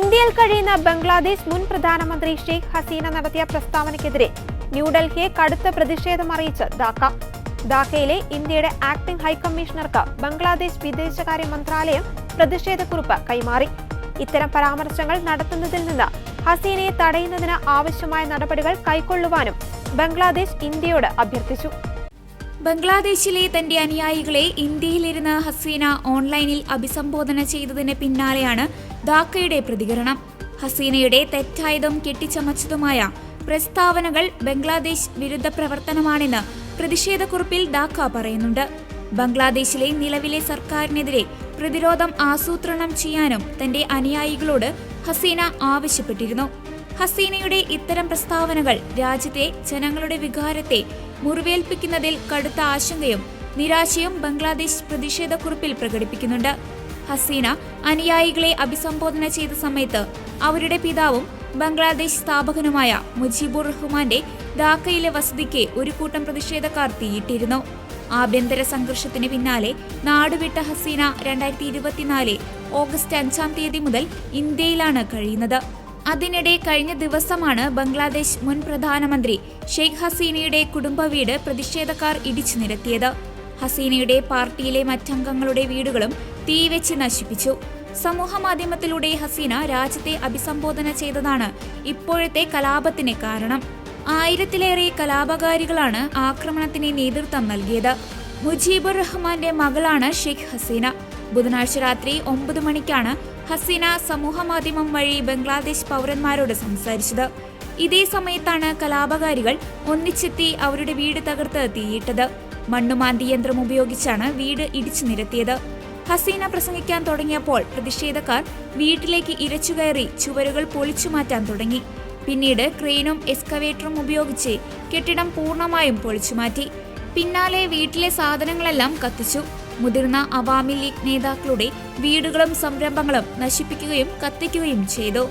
ഇന്ത്യയിൽ കഴിയുന്ന ബംഗ്ലാദേശ് മുൻ പ്രധാനമന്ത്രി ഷെയ്ഖ് ഹസീന നടത്തിയ പ്രസ്താവനയ്ക്കെതിരെ ന്യൂഡൽഹിയെ കടുത്ത പ്രതിഷേധം അറിയിച്ച് ധാക്ക. ധാക്കയിലെ ഇന്ത്യയുടെ ആക്ടിംഗ് ഹൈക്കമ്മീഷണർക്ക് ബംഗ്ലാദേശ് വിദേശകാര്യ മന്ത്രാലയം പ്രതിഷേധക്കുറിപ്പ് കൈമാറി. ഇത്തരം പരാമർശങ്ങൾ നടത്തുന്നതിൽ നിന്ന് ഹസീനയെ തടയുന്നതിന് ആവശ്യമായ നടപടികൾ കൈക്കൊള്ളുവാനും ബംഗ്ലാദേശ് ഇന്ത്യയോട് അഭ്യർത്ഥിച്ചു. ബംഗ്ലാദേശിലെ തന്റെ അനുയായികളെ ഇന്ത്യയിലിരുന്ന ഹസീന ഓൺലൈനിൽ അഭിസംബോധന ചെയ്തതിന് പിന്നാലെയാണ് ധാക്കയുടെ പ്രതികരണം. ഹസീനയുടെ തെറ്റായതും കെട്ടിച്ചമച്ചതുമായ പ്രസ്താവനകൾ ബംഗ്ലാദേശ് വിരുദ്ധ പ്രവർത്തനമാണെന്ന് പ്രതിഷേധക്കുറിപ്പിൽ ധാക്ക പറയുന്നുണ്ട്. ബംഗ്ലാദേശിലെ നിലവിലെ സർക്കാരിനെതിരെ പ്രതിരോധം ആസൂത്രണം ചെയ്യാനും തന്റെ അനുയായികളോട് ഹസീന ആവശ്യപ്പെട്ടിരുന്നു. ഹസീനയുടെ ഇത്തരം പ്രസ്താവനകൾ രാജ്യത്തെ ജനങ്ങളുടെ വികാരത്തെ മുറിവേൽപ്പിക്കുന്നതിൽ കടുത്ത ആശങ്കയും നിരാശയും ബംഗ്ലാദേശ് പ്രതിഷേധക്കുറിപ്പിൽ പ്രകടിപ്പിക്കുന്നുണ്ട്. ഹസീന അനുയായികളെ അഭിസംബോധന ചെയ്ത സമയത്ത് അവരുടെ പിതാവും ബംഗ്ലാദേശ് സ്ഥാപകനുമായ മുജീബുർ റഹ്മാന്റെ ധാക്കയിലെ വസതിക്ക് ഒരു കൂട്ടം പ്രതിഷേധക്കാർ തീയിട്ടിരുന്നു. ആഭ്യന്തര സംഘർഷത്തിന് പിന്നാലെ നാടുവിട്ട ഹസീന രണ്ടായിരത്തി ഇരുപത്തിനാല് ഓഗസ്റ്റ് അഞ്ചാം തീയതി മുതൽ ഇന്ത്യയിലാണ് കഴിയുന്നത്. അതിനിടെ കഴിഞ്ഞ ദിവസമാണ് ബംഗ്ലാദേശ് മുൻ പ്രധാനമന്ത്രി ഷെയ്ഖ് ഹസീനയുടെ കുടുംബ വീട് പ്രതിഷേധക്കാർ ഇടിച്ചു നിരത്തിയത്. ഹസീനയുടെ പാർട്ടിയിലെ മറ്റംഗങ്ങളുടെ വീടുകളും തീവെച്ച് നശിപ്പിച്ചു. സമൂഹമാധ്യമത്തിലൂടെ ഹസീന രാജ്യത്തെ അഭിസംബോധന ചെയ്തതാണ് ഇപ്പോഴത്തെ കലാപത്തിന് കാരണം. ആയിരത്തിലേറെ കലാപകാരികളാണ് ആക്രമണത്തിന് നേതൃത്വം നൽകിയത്. മുജീബുർ റഹ്മാന്റെ മകളാണ് ഷെയ്ഖ് ഹസീന. ബുധനാഴ്ച രാത്രി ഒമ്പത് മണിക്കാണ് ഹസീന സമൂഹമാധ്യമം വഴി ബംഗ്ലാദേശ് പൗരന്മാരോട് സംസാരിച്ചത്. ഇതേ സമയത്താണ് കലാപകാരികൾ ഒന്നിച്ചെത്തി അവരുടെ വീട് തകർത്ത് തീയിട്ടത്. മണ്ണുമാന്തി യന്ത്രം ഉപയോഗിച്ചാണ് വീട് ഇടിച്ചു നിരത്തിയത്. ഹസീന പ്രസംഗിക്കാൻ തുടങ്ങിയപ്പോൾ പ്രതിഷേധക്കാർ വീട്ടിലേക്ക് ഇരച്ചുകയറി ചുവരുകൾ പൊളിച്ചു മാറ്റാൻ തുടങ്ങി. പിന്നീട് ക്രെയിനും എക്സ്കവേറ്ററും ഉപയോഗിച്ച് കെട്ടിടം പൂർണമായും പൊളിച്ചുമാറ്റി പിന്നാലെ വീട്ടിലെ സാധനങ്ങളെല്ലാം കത്തിച്ചു. മുതിർന്ന അവാമി ലീഗ് നേതാക്കളുടെ വീടുകളും സംരംഭങ്ങളും നശിപ്പിക്കുകയും കത്തിക്കുകയും ചെയ്തു.